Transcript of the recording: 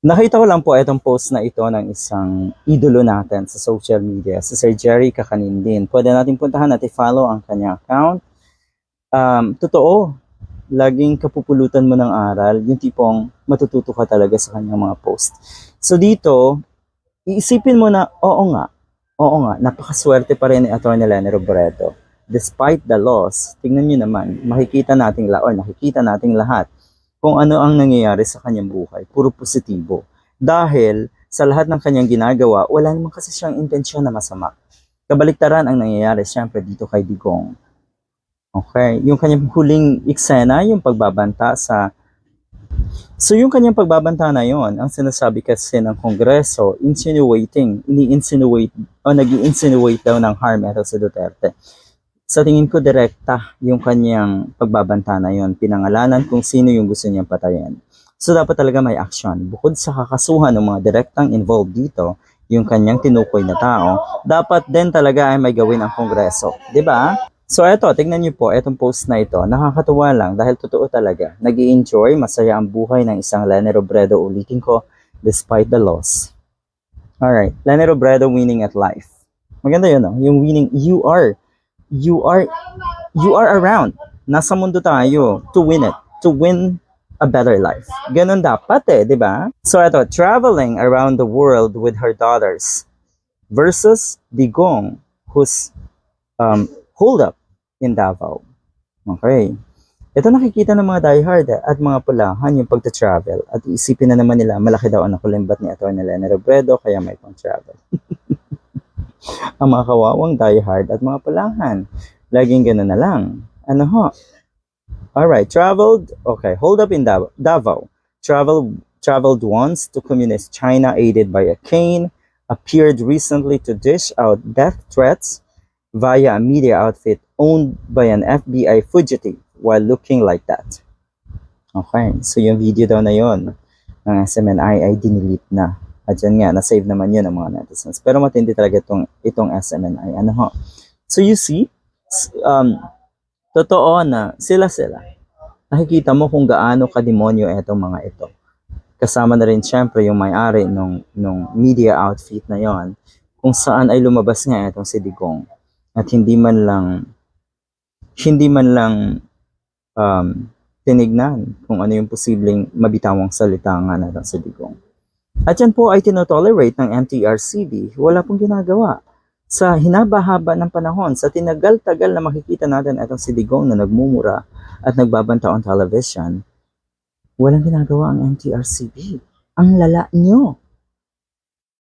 Nakita ko lang po itong post na ito ng isang idolo natin sa social media, si Sir Jerry Kakanindin. Pwede natin puntahan at i-follow ang kanyang account. Um, totoo, laging kapupulutan mo ng aral, yung tipong matututo ka talaga sa kanyang mga post. So dito, iisipin mo na, oo nga, oo nga, napakaswerte pa rin ni Atty. Lenny Robredo. Despite the loss, tingnan nyo naman, makikita nating la or nakikita nating lahat kung ano ang nangyayari sa kanyang buhay. Puro positibo. Dahil sa lahat ng kanyang ginagawa, wala naman kasi siyang intensyon na masama. Kabaliktaran ang nangyayari siyempre dito kay Digong. Okay, yung kanyang huling eksena, yung pagbabanta sa So yung kanyang pagbabanta na yon, ang sinasabi kasi ng Kongreso, insinuating, ini-insinuate, o nag insinuate daw ng harm ito si Duterte. Sa tingin ko, direkta yung kanyang pagbabanta na yon, pinangalanan kung sino yung gusto niyang patayin. So dapat talaga may action. Bukod sa kakasuhan ng mga direktang involved dito, yung kanyang tinukoy na tao, dapat din talaga ay may gawin ang Kongreso. ba? So eto, tingnan niyo po, etong post na ito, nakakatuwa lang dahil totoo talaga. nag enjoy masaya ang buhay ng isang Lenny Robredo, ulitin ko, despite the loss. Alright, Lenny Robredo winning at life. Maganda yun, no? yung winning, you are, you are, you are around. Nasa mundo tayo to win it, to win a better life. Ganun dapat eh, di ba? So eto, traveling around the world with her daughters versus Digong, who's um, hold up in Davao. Okay. Ito nakikita ng mga diehard eh, at mga pulahan yung pagta-travel at isipin na naman nila malaki daw ang nakulimbat ni Atty. Lena Robredo kaya may pang-travel. ang mga kawawang diehard at mga pulahan. Laging ganun na lang. Ano ho? Alright, traveled, okay, hold up in Dav- Davao. Travel, traveled once to communist China aided by a cane, appeared recently to dish out death threats via a media outfit owned by an FBI fugitive while looking like that. Okay, so yung video daw na yon ng SMNI ay dinilit na. At yun nga, na-save naman yun ng mga netizens. Pero matindi talaga itong, itong SMNI. Ano ho? So you see, um, totoo na sila-sila. Nakikita mo kung gaano kademonyo itong mga ito. Kasama na rin syempre yung may-ari nung, nung media outfit na yon kung saan ay lumabas nga itong si Digong at hindi man lang hindi man lang um, tinignan kung ano yung posibleng mabitawang salita nga na sa Digong. At yan po ay tinotolerate ng MTRCB, wala pong ginagawa. Sa hinaba-haba ng panahon, sa tinagal-tagal na makikita natin itong si Digong na nagmumura at nagbabanta on television, walang ginagawa ang MTRCB. Ang lala nyo.